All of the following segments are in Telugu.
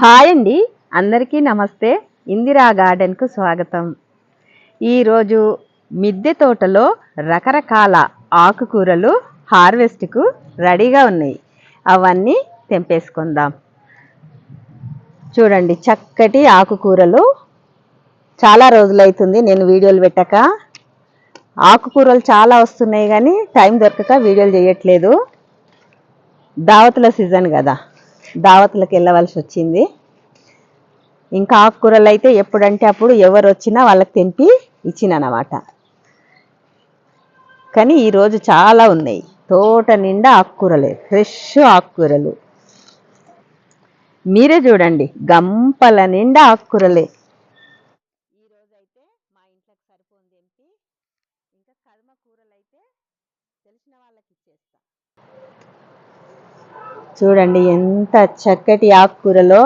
హాయ్ అండి. అందరికీ నమస్తే. ఇందిరా గార్డెన్కు స్వాగతం. ఈరోజు మిద్దె తోటలో రకరకాల ఆకుకూరలు హార్వెస్ట్కు రెడీగా ఉన్నాయి. అవన్నీ తెంపేసుకుందాం. చూడండి చక్కటి ఆకుకూరలు. చాలా రోజులైతుంది నేను వీడియోలు పెట్టక. ఆకుకూరలు చాలా వస్తున్నాయి కానీ టైం దొరకక వీడియోలు చేయట్లేదు. దావతుల సీజన్ కదా. దావతులకు వెళ్ళవలసి వచ్చింది. ఇంకా ఆకుకూరలు అయితే ఎప్పుడంటే అప్పుడు ఎవరు వచ్చినా వాళ్ళకి తెంపి ఇచ్చినమాట కానీ ఈరోజు చాలా ఉన్నాయి. తోట నిండా ఆకుకూరలే ఫ్రెష్ ఆకుకూరలు. మీరే చూడండి గంపల నిండా ఆకుకూరలే ఈరోజు అయితే మా ఇంట్లోకి సరిపోని తెంపి ఇంకా కర్మ కూరలు అయితే తెలిసిన వాళ్ళకి ఇచ్చేస్తా చూడండి ఎంత చక్కటి ఆకుకూరలో.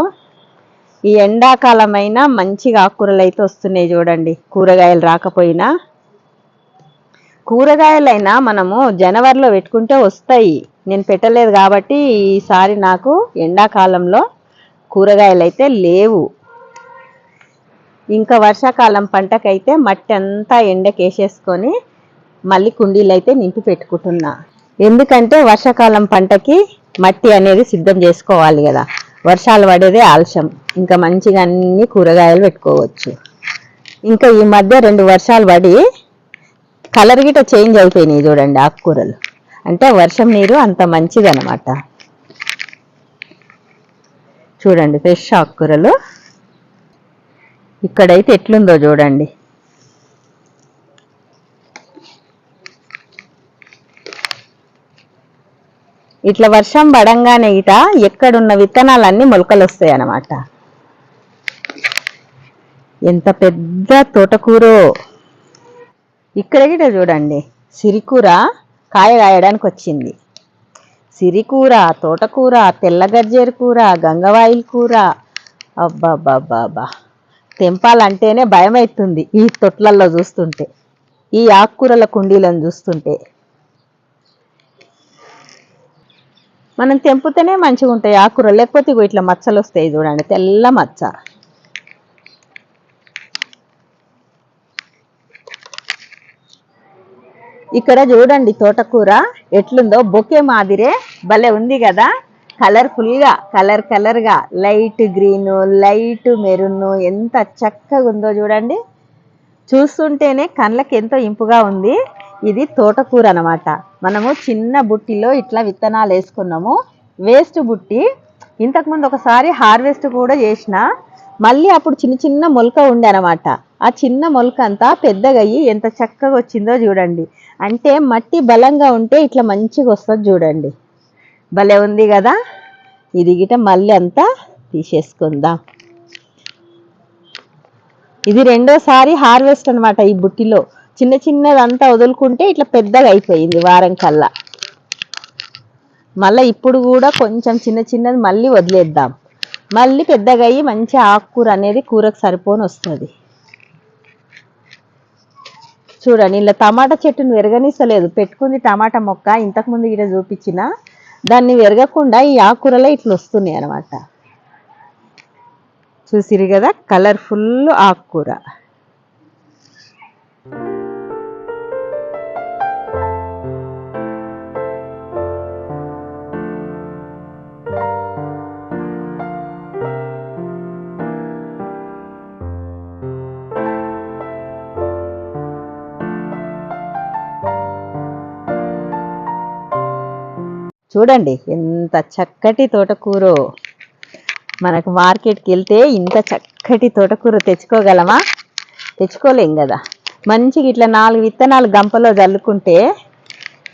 ఈ ఎండాకాలమైన మంచిగా ఆకుకూరలు అయితే వస్తున్నాయి చూడండి కూరగాయలు రాకపోయినా. కూరగాయలైనా మనము జనవరిలో పెట్టుకుంటే వస్తాయి. నేను పెట్టలేదు కాబట్టి ఈసారి నాకు ఎండాకాలంలో కూరగాయలు అయితే లేవు. ఇంకా వర్షాకాలం పంటకైతే మట్టి అంతా ఎండకేసేసుకొని మళ్ళీ కుండీలు అయితే నింపి పెట్టుకుంటున్నా. ఎందుకంటే వర్షాకాలం పంటకి మట్టి అనేది సిద్ధం చేసుకోవాలి కదా. వర్షాలు పడేదే ఆలస్యం. ఇంకా మంచిగా అన్ని కూరగాయలు పెట్టుకోవచ్చు. ఇంకా ఈ మధ్య రెండు వర్షాలు పడి కలర్ గిట చేంజ్ అయిపోయినాయి చూడండి ఆకుకూరలు. అంటే వర్షం నీరు అంత మంచిది అనమాట చూడండి ఫ్రెష్ ఆకుకూరలు. ఇక్కడైతే ఎట్లుందో చూడండి. ఇట్లా వర్షం పడంగానే ఇట ఎక్కడున్న విత్తనాలన్నీ మొలకలు వస్తాయి అన్నమాట. ఎంత పెద్ద తోటకూరో. ఇక్కడ గిట చూడండి సిరికూర కాయ కాయడానికి వచ్చింది సిరికూర తోటకూర తెల్లగజ్జేరు కూర గంగవాయిల్ కూర. అబ్బాబ్బాబ్బాబ్బా. తెంపాలంటేనే భయం అవుతుంది ఈ తొట్లల్లో చూస్తుంటే. ఈ ఆకుకూరల కుండీలను చూస్తుంటే. మనం తెంపుతేనే మంచిగా ఉంటాయి ఆకుకూరలు లేకపోతే ఇగో ఇట్లా మచ్చలు వస్తాయి చూడండి తెల్ల మచ్చ. ఇక్కడ చూడండి తోటకూర ఎట్లుందో బొకే మాదిరే భలే ఉంది కదా. కలర్ఫుల్గా కలర్ కలర్గా లైట్ గ్రీన్ లైట్ మెరూన్ ఎంత చక్కగా ఉందో చూడండి. చూస్తుంటేనే కళ్ళకి ఎంతో ఇంపుగా ఉంది. ఇది తోటకూర అనమాట మనము చిన్న బుట్టిలో ఇట్లా విత్తనాలు వేసుకున్నాము. వేస్ట్ బుట్టి ఇంతకుముందు ఒకసారి హార్వెస్ట్ కూడా చేసిన మళ్ళీ అప్పుడు చిన్న చిన్న మొలక ఉండే అనమాట ఆ చిన్న మొలక అంతా పెద్దగా అయ్యి ఎంత చక్కగా వచ్చిందో చూడండి. అంటే మట్టి బలంగా ఉంటే ఇట్లా మంచిగా వస్తుంది చూడండి. భలే ఉంది కదా? ఇది గిట మళ్ళీ అంతా తీసేసుకుందాం. ఇది రెండోసారి హార్వెస్ట్ అనమాట ఈ బుట్టిలో. చిన్న చిన్నదంతా వదులుకుంటే ఇట్లా పెద్దగా అయిపోయింది వారం కల్లా. మళ్ళీ ఇప్పుడు కూడా కొంచెం చిన్న చిన్నది మళ్ళీ వదిలేద్దాం. మళ్ళీ పెద్దగా అయ్యి మంచి ఆకుకూర అనేది కూరకు సరిపోని వస్తుంది. చూడండి ఇలా టమాటా చెట్టును విరగనిస్తలేదు. పెట్టుకుంది టమాటా మొక్క ఇంతకుముందు ఇక్కడ చూపించిన దాన్ని విరగకుండా ఈ ఆకుకూరలో ఇట్లా వస్తున్నాయి అనమాట చూసిరు కదా కలర్ఫుల్ ఆకుకూర. చూడండి ఎంత చక్కటి తోటకూరో. మనకు మార్కెట్కి వెళ్తే ఇంత చక్కటి తోటకూర తెచ్చుకోగలమా? తెచ్చుకోలేం కదా. మంచిగా ఇట్లా నాలుగు విత్తనాలు గంపలో చల్లుకుంటే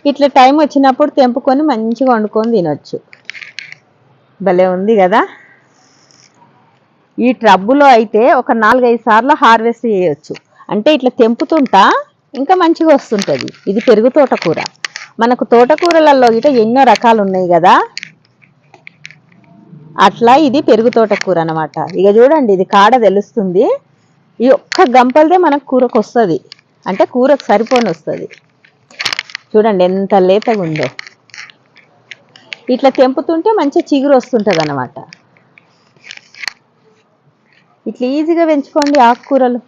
ఇట్లా టైం వచ్చినప్పుడు తెంపుకొని మంచిగా వండుకొని తినొచ్చు. భలే ఉంది కదా. ఈ ట్రబ్బులో అయితే ఒక నాలుగైదు సార్లు హార్వెస్ట్ చేయొచ్చు. అంటే ఇట్లా తెంపుతుంటా ఇంకా మంచిగా వస్తుంటుంది. ఇది పెరుగు తోటకూర. మనకు తోటకూరలలో గిట ఎన్నో రకాలు ఉన్నాయి కదా అట్లా ఇది పెరుగు తోటకూర అనమాట ఇక చూడండి ఇది కాడ తెలుస్తుంది. ఈ ఒక్క గంపలదే మనకు కూరకు వస్తుంది అంటే కూరకు సరిపోని వస్తుంది చూడండి ఎంత లేతగా ఉందో ఇట్లా తెంపుతుంటే మంచి చిగురు వస్తుంటుంది అనమాట ఇట్లా ఈజీగా పెంచుకోండి ఆకుకూరలు.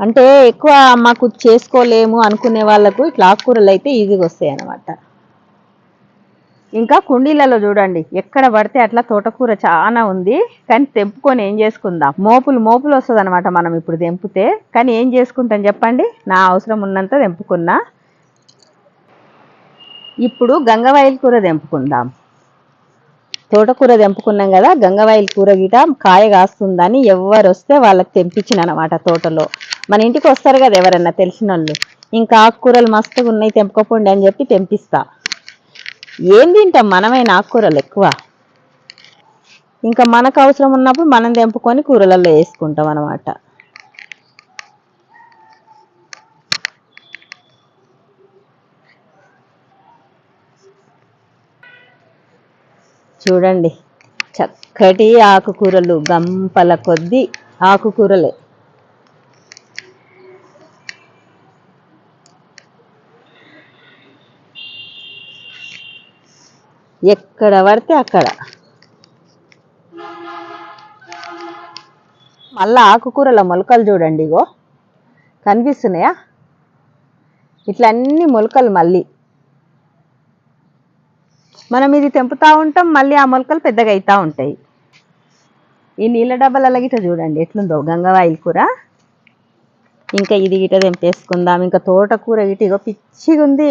అంటే ఎక్కువ మాకు చేసుకోలేము అనుకునే వాళ్ళకు ఇట్లా ఆకుకూరలు అయితే ఈజీగా వస్తాయి అన్నమాట. ఇంకా కుండీలలో చూడండి ఎక్కడ పడితే అట్లా తోటకూర చాలా ఉంది. కానీ తెంపుకొని ఏం చేసుకుందాం? మోపులు మోపులు వస్తుంది అనమాట మనం ఇప్పుడు తెంపితే. కానీ ఏం చేసుకుంటాం చెప్పండి? నా అవసరం ఉన్నంత తెంపుకున్నా. ఇప్పుడు గంగవాయిల కూర తెంపుకుందాం. తోటకూర తెంపుకున్నాం కదా గంగవాయిల కూర గిట కాయ కాస్తుందని ఎవరు వస్తే వాళ్ళకి తెంపించిన అనమాట తోటలో. మన ఇంటికి వస్తారు కదా ఎవరన్నా తెలిసిన వాళ్ళు ఇంకా ఆకుకూరలు మస్తుగా ఉన్నాయి తెంపకపోండి అని చెప్పి తెంపిస్తా. ఏం తింటాం మనమైన ఆకుకూరలు ఎక్కువ? ఇంకా మనకు అవసరం ఉన్నప్పుడు మనం తెంపుకొని కూరలలో వేసుకుంటాం అనమాట చూడండి. చక్కటి ఆకుకూరలు గంపల కొద్ది ఆకుకూరలే. ఎక్కడ పడితే అక్కడ. మళ్ళా ఆకుకూరల మొలకలు చూడండి ఇగో. కనిపిస్తున్నాయా? ఇట్లా అన్ని మొలకలు మళ్ళీ. మనం ఇది తెంపుతూ ఉంటాం మళ్ళీ ఆ మొలకలు పెద్దగా అవుతూ ఉంటాయి. ఈ నీళ్ళ డబ్బాలలో గిట చూడండి ఎట్లుందో గంగవాయిల కూర. ఇంకా ఇది గిట తెంపేసుకుందాం. ఇంకా తోటకూర గిట ఇగో పిచ్చిగా ఉంది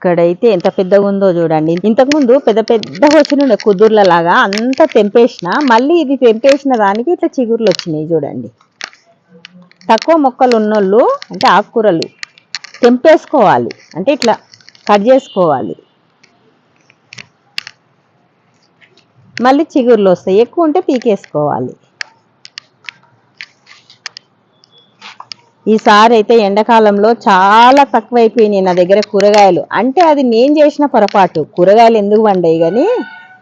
ఇక్కడైతే ఎంత పెద్దగా ఉందో చూడండి. ఇంతకుముందు పెద్ద పెద్ద వచ్చిన కుదుర్ల లాగా అంత తెంపేసిన మళ్ళీ ఇది తెంపేసిన దానికి ఇట్లా చిగుర్లు వచ్చినాయి చూడండి. తక్కువ మొక్కలు ఉన్నోళ్ళు అంటే ఆకుకూరలు తెంపేసుకోవాలి. అంటే ఇట్లా కట్ చేసుకోవాలి. మళ్ళీ చిగుర్లు వస్తాయి. ఎక్కువ ఉంటే పీకేసుకోవాలి. ఈసారి అయితే ఎండాకాలంలో చాలా తక్కువైపోయినాయి నా దగ్గర కూరగాయలు. అంటే అది నేను చేసిన పొరపాటు. కూరగాయలు ఎందుకు పండాయి కానీ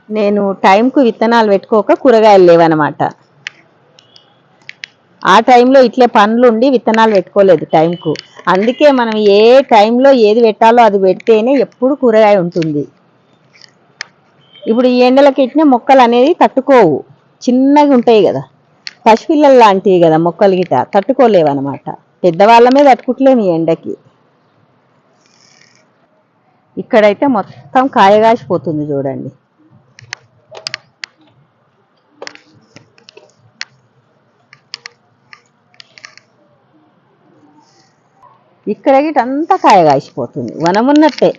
నేను టైంకు విత్తనాలు పెట్టుకోక కూరగాయలు లేవన్నమాట ఆ టైంలో ఇట్లే పనులు ఉండి విత్తనాలు పెట్టుకోలేదు టైంకు. అందుకే మనం ఏ టైంలో ఏది పెట్టాలో అది పెడితేనే ఎప్పుడు కూరగాయ ఉంటుంది. ఇప్పుడు ఈ ఎండలకి ఇట్టిన మొక్కలు అనేది తట్టుకోవు. చిన్నగా ఉంటాయి కదా. పసిపిల్లలు లాంటివి కదా మొక్కలు గిట తట్టుకోలేవన్నమాట పెద్దవాళ్ళమే తట్టుకుంటలేము ఈ ఎండకి. ఇక్కడైతే మొత్తం కాయగాసిపోతుంది చూడండి. ఇక్కడ గిటంతా కాయగాసిపోతుంది. వనమున్నట్టే.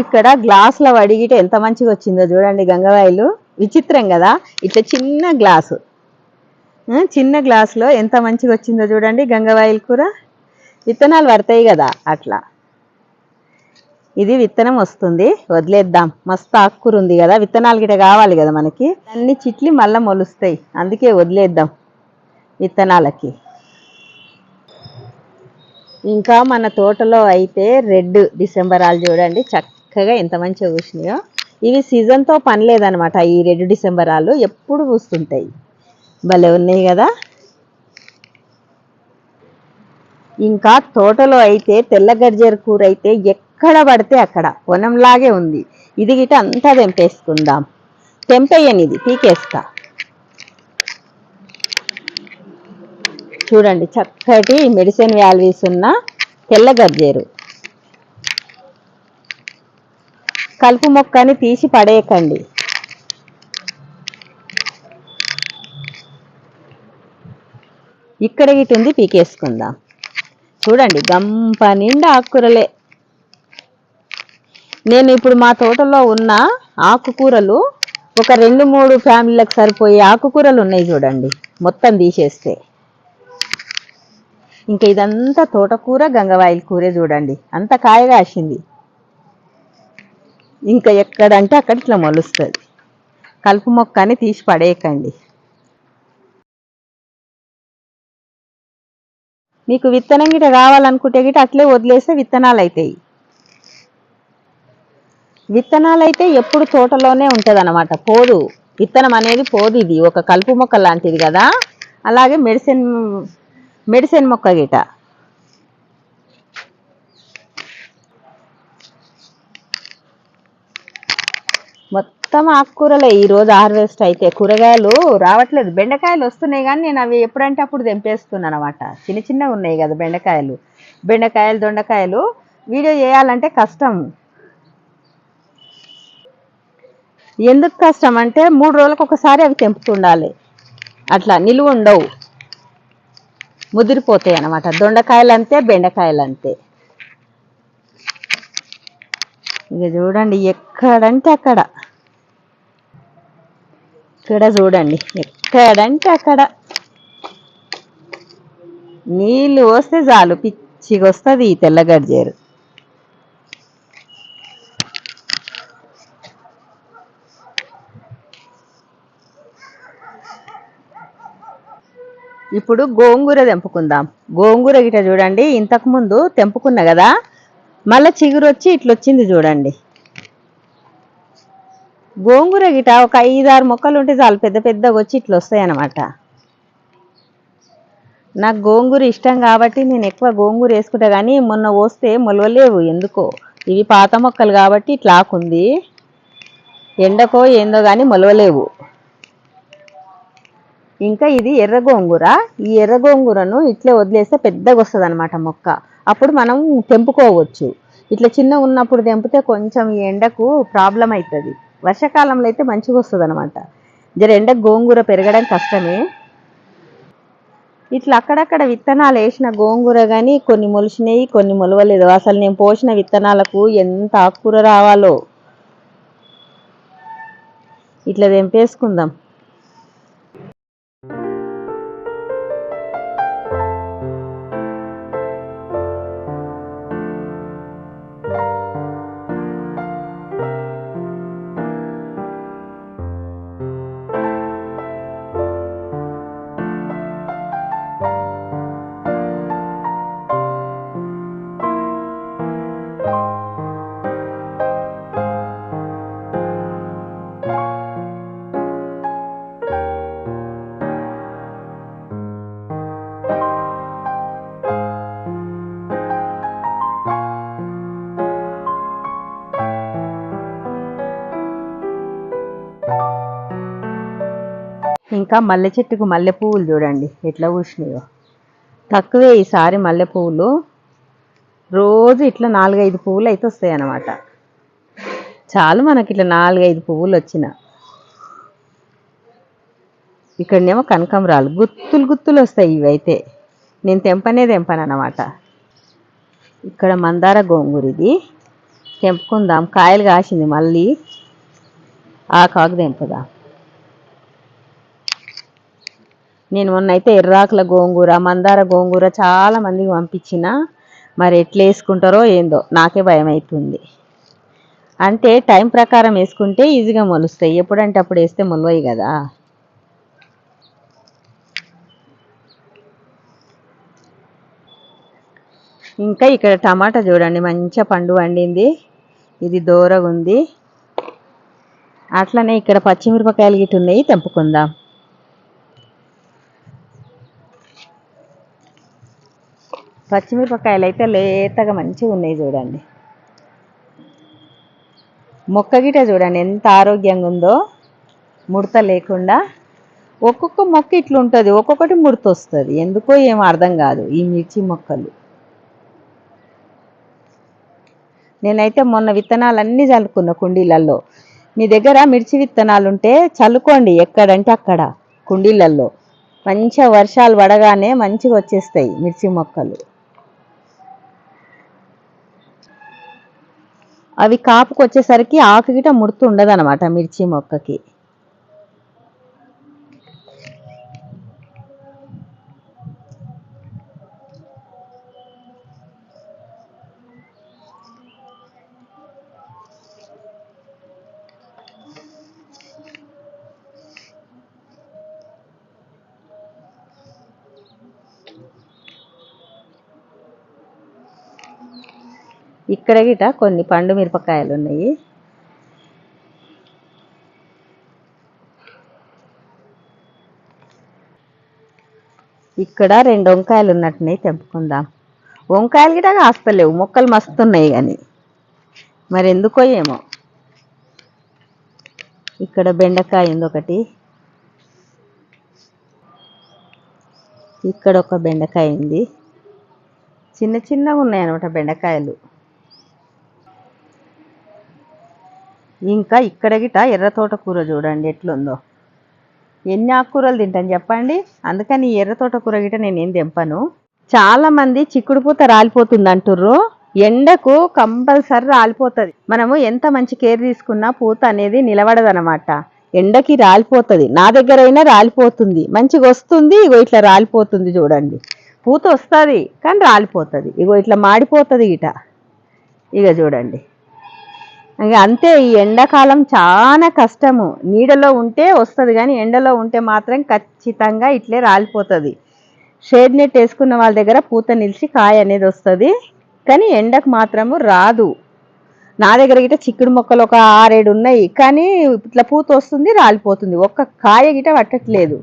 ఇక్కడ గ్లాసులో వడిగిట ఎంత మంచిగా వచ్చిందో చూడండి గంగవాయిలు. విచిత్రం కదా? ఇట్లా చిన్న గ్లాసు చిన్న గ్లాసులో ఎంత మంచిగా వచ్చిందో చూడండి గంగవాయిల కూర. విత్తనాలు పడతాయి కదా అట్లా. ఇది విత్తనం వస్తుంది. వదిలేద్దాం. మస్తు ఆకుకూర ఉంది కదా. విత్తనాలు గిట కావాలి కదా మనకి. అన్ని చిట్లి మళ్ళీ మొలుస్తాయి. అందుకే వదిలేద్దాం విత్తనాలకి. ఇంకా మన తోటలో అయితే రెడ్ డిసెంబరాలు చూడండి. చక్కగా ఎంత మంచిగా పూసినాయో. ఇవి సీజన్తో పని లేదనమాట ఈ రెడ్ ఆళ్ళు ఎప్పుడు పూస్తుంటాయి. భలే ఉన్నాయి కదా. ఇంకా తోటలో అయితే తెల్ల గర్జర కూర అయితే ఎక్కడ పడితే అక్కడ. కొనంలాగే ఉంది. ఇది గిట అంతా తెంపేసుకుందాం. తెంపేయని ఇది పీకేస్తా. చూడండి చక్కటి మెడిసిన్ వ్యాల్యూస్ ఉన్న తెల్ల గర్జేరు. కలుపు మొక్కని తీసి పడేయకండి. ఇక్కడ ఇటు ఉంది పీకేసుకుందాం. చూడండి గంప నిండా ఆకుకూరలే. నేను ఇప్పుడు మా తోటలో ఉన్న ఆకుకూరలు ఒక రెండు మూడు ఫ్యామిలీలకు సరిపోయే ఆకుకూరలు ఉన్నాయి చూడండి మొత్తం తీసేస్తే. ఇంకా ఇదంతా తోటకూర గంగవాయిల కూరే చూడండి అంత కాయగా కాసింది ఇంకా ఎక్కడంటే అక్కడ ఇట్లా మొలుస్తుంది. కలుపు మొక్క అని తీసి పడేయకండి. మీకు విత్తనం గిట కావాలనుకుంటే గిట అట్లే వదిలేస్తే విత్తనాలు అవుతాయి విత్తనాలు అయితే ఎప్పుడు తోటలోనే ఉంటుంది అనమాట పోదు. విత్తనం అనేది పోదు ఇది. ఒక కలుపు మొక్క లాంటిది కదా. అలాగే మెడిసిన్ మెడిసిన్ మొక్క గిట మొత్తం ఆకుకూరలే. ఈరోజు హార్వెస్ట్ అయితే కూరగాయలు రావట్లేదు. బెండకాయలు వస్తున్నాయి కానీ నేను అవి ఎప్పుడంటే అప్పుడు తెంపేస్తున్నాను అనమాట చిన్న చిన్నవి ఉన్నాయి కదా బెండకాయలు. బెండకాయలు దొండకాయలు వీడియో చేయాలంటే కష్టం. ఎందుకు కష్టం అంటే మూడు రోజులకు ఒకసారి అవి తెంపుతుండాలి. అట్లా నిలువ ఉండవు. ముదిరిపోతాయి అన్నమాట. దొండకాయలు అంతే బెండకాయలు అంతే ఇక చూడండి ఎక్కడంటే అక్కడ. ఇక్కడ చూడండి. ఎక్కడంటే అక్కడ. నీళ్ళు వస్తే చాలు పిచ్చిగా వస్తుంది ఈ తెల్లగడ్జేరు ఇప్పుడు గోంగూర తెంపుకుందాం. గోంగూర గిట చూడండి ఇంతకు ముందు తెంపుకున్నా కదా మళ్ళీ చిగురు వచ్చి ఇట్లొచ్చింది చూడండి. గోంగూర గిట ఒక ఐదారు మొక్కలు ఉంటే చాలు పెద్ద పెద్దగా వచ్చి ఇట్లా వస్తాయి అన్నమాట నాకు గోంగూర ఇష్టం కాబట్టి నేను ఎక్కువ గోంగూర వేసుకుంటా కానీ మొన్న పోస్తే మొలవలేవు ఎందుకో. ఇవి పాత మొక్కలు కాబట్టి ఇట్లా ఆకుంది. ఎండకో ఏందో కానీ మొలవలేవు. ఇంకా ఇది ఎర్ర గోంగూర. ఈ ఎర్ర గోంగూరను ఇట్లే వదిలేస్తే పెద్దగా వస్తుంది అనమాట మొక్క. అప్పుడు మనం తెంపుకోవచ్చు. ఇట్లా చిన్న ఉన్నప్పుడు తెంపితే కొంచెం ఈ ఎండకు ప్రాబ్లం అవుతుంది. వర్షాకాలంలో అయితే మంచిగా వస్తుంది అనమాట జర ఎండ గోంగూర పెరగడం కష్టమే. ఇట్లా అక్కడక్కడ విత్తనాలు వేసిన గోంగూర కానీ కొన్ని మొలిచినాయి కొన్ని మొలవలేదు. అసలు నేను పోసిన విత్తనాలకు ఎంత ఆకుకూర రావాలో. ఇట్లా తెంపేసుకుందాం. ఇంకా మల్లె చెట్టుకు మల్లె పువ్వులు చూడండి ఎట్లా పూసినాయో. తక్కువే ఈసారి మల్లె పువ్వులు. రోజు ఇట్లా నాలుగైదు పువ్వులు అయితే వస్తాయి అన్నమాట చాలు మనకి ఇట్లా నాలుగైదు పువ్వులు వచ్చిన. ఇక్కడనేమో కనకంబరాలు గుత్తులు గుత్తులు వస్తాయి ఇవైతే. నేను తెంపనే తెంపను అనమాట ఇక్కడ మందార గోంగూర ఇది తెంపుకుందాం. కాయలు కాసింది మళ్ళీ. ఆ కాకు తెంపుదాం. నేను మొన్న అయితే ఎర్రాకుల గోంగూర మందార గోంగూర చాలా మందికి పంపించిన. మరి ఎట్లా వేసుకుంటారో ఏందో నాకే భయం అవుతుంది అంటే టైం ప్రకారం వేసుకుంటే ఈజీగా మొలుస్తాయి. ఎప్పుడంటే అప్పుడు వేస్తే మొలవయి కదా. ఇంకా ఇక్కడ టమాటా చూడండి మంచిగా పండు వండింది ఇది దూరగా ఉంది అట్లనే ఇక్కడ పచ్చిమిరపకాయలు గిట్టు ఉన్నాయి తెంపుకుందాం. పచ్చిమిరపకాయలు అయితే లేతగా మంచిగా ఉన్నాయి చూడండి. మొక్క గిట చూడండి ఎంత ఆరోగ్యంగా ఉందో ముడత లేకుండా. ఒక్కొక్క మొక్క ఇట్లుంటుంది ఒక్కొక్కటి ముడత వస్తుంది ఎందుకో ఏం అర్థం కాదు ఈ మిర్చి మొక్కలు. నేనైతే మొన్న విత్తనాలన్నీ చల్లుకున్న కుండీలలో మీ దగ్గర మిర్చి విత్తనాలు ఉంటే చల్లుకోండి ఎక్కడంటే అక్కడ కుండీలలో మంచిగా వర్షాలు పడగానే మంచిగా వచ్చేస్తాయి మిర్చి మొక్కలు. అవి కాపుకు వచ్చేసరికి ఆకు గిట ముడుతు ఉండదన్నమాట మిర్చి మొక్కకి. ఇక్కడ గిట కొన్ని పండు మిరపకాయలు ఉన్నాయి. ఇక్కడ రెండు వంకాయలు ఉన్నట్టున్నాయి తెంపుకుందాం. వంకాయలు గిట కాస్తలేవు మొక్కలు మస్తున్నాయి కానీ మరి ఎందుకో ఏమో. ఇక్కడ బెండకాయ ఉంది ఒకటి. ఇక్కడ ఒక బెండకాయ ఉంది. చిన్న చిన్నగా ఉన్నాయి అనమాట బెండకాయలు. ఇంకా ఇక్కడ గిట ఎర్ర తోటకూర చూడండి ఎట్లుందో. ఎన్ని ఆకుకూరలు తింటాను చెప్పండి? అందుకని ఈ ఎర్ర తోటకూర గిట నేనేం తెంపను. చాలా మంది చిక్కుడు పూత రాలిపోతుంది అంటుర్రు ఎండకు కంపల్సరీ రాలిపోతుంది. మనము ఎంత మంచి కేర్ తీసుకున్నా పూత అనేది నిలబడదనమాట. ఎండకి రాలిపోతుంది. నా దగ్గర అయినా రాలిపోతుంది. మంచిగా వస్తుంది ఇగో ఇట్లా రాలిపోతుంది చూడండి. పూత వస్తుంది కానీ రాలిపోతుంది. ఇగో ఇట్లా మాడిపోతుంది ఇట ఇక చూడండి. అంతే ఈ ఎండాకాలం చాలా కష్టము. నీడలో ఉంటే వస్తుంది కానీ ఎండలో ఉంటే మాత్రం ఖచ్చితంగా ఇట్లే రాలిపోతుంది. షేడ్ నెట్ వేసుకున్న వాళ్ళ దగ్గర పూత నిలిచి కాయ అనేది వస్తుంది. కానీ ఎండకు మాత్రము రాదు. నా దగ్గర గిట చిక్కుడు మొక్కలు ఒక ఆరేడు ఉన్నాయి. కానీ ఇట్లా పూత వస్తుంది రాలిపోతుంది. ఒక్క కాయ గిట పట్టట్లేదు.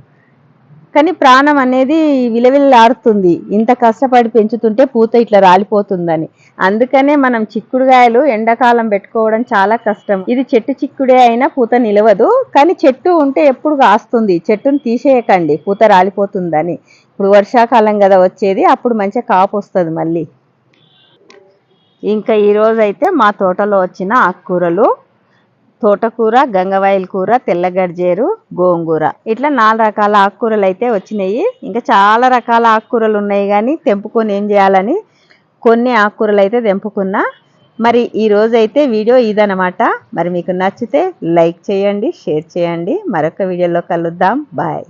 కానీ ప్రాణం అనేది విలవిల్లాడుతుంది. ఇంత కష్టపడి పెంచుతుంటే పూత ఇట్లా రాలిపోతుందని. అందుకనే మనం చిక్కుడుగాయలు ఎండాకాలం పెట్టుకోవడం చాలా కష్టం. ఇది చెట్టు చిక్కుడే అయినా పూత నిలవదు. కానీ చెట్టు ఉంటే ఎప్పుడు కాస్తుంది? చెట్టును తీసేయకండి పూత రాలిపోతుందని. ఇప్పుడు వర్షాకాలం కదా వచ్చేది అప్పుడు మంచిగా కాపు వస్తుంది మళ్ళీ. ఇంకా ఈరోజైతే మా తోటలో వచ్చిన ఆకుకూరలు తోటకూర గంగవాయిల కూర తెల్లగడ్జేరు గోంగూర. ఇట్లా నాలుగు రకాల ఆకుకూరలు అయితే వచ్చినాయి. ఇంకా చాలా రకాల ఆకుకూరలు ఉన్నాయి కానీ తెంపుకొని ఏం చేయాలని కొన్ని ఆకుకూరలు అయితే తెంపుకున్నా. మరి ఈరోజైతే వీడియో ఇదనమాట మరి మీకు నచ్చితే లైక్ చేయండి షేర్ చేయండి. మరొక వీడియోలో కలుద్దాం. బాయ్.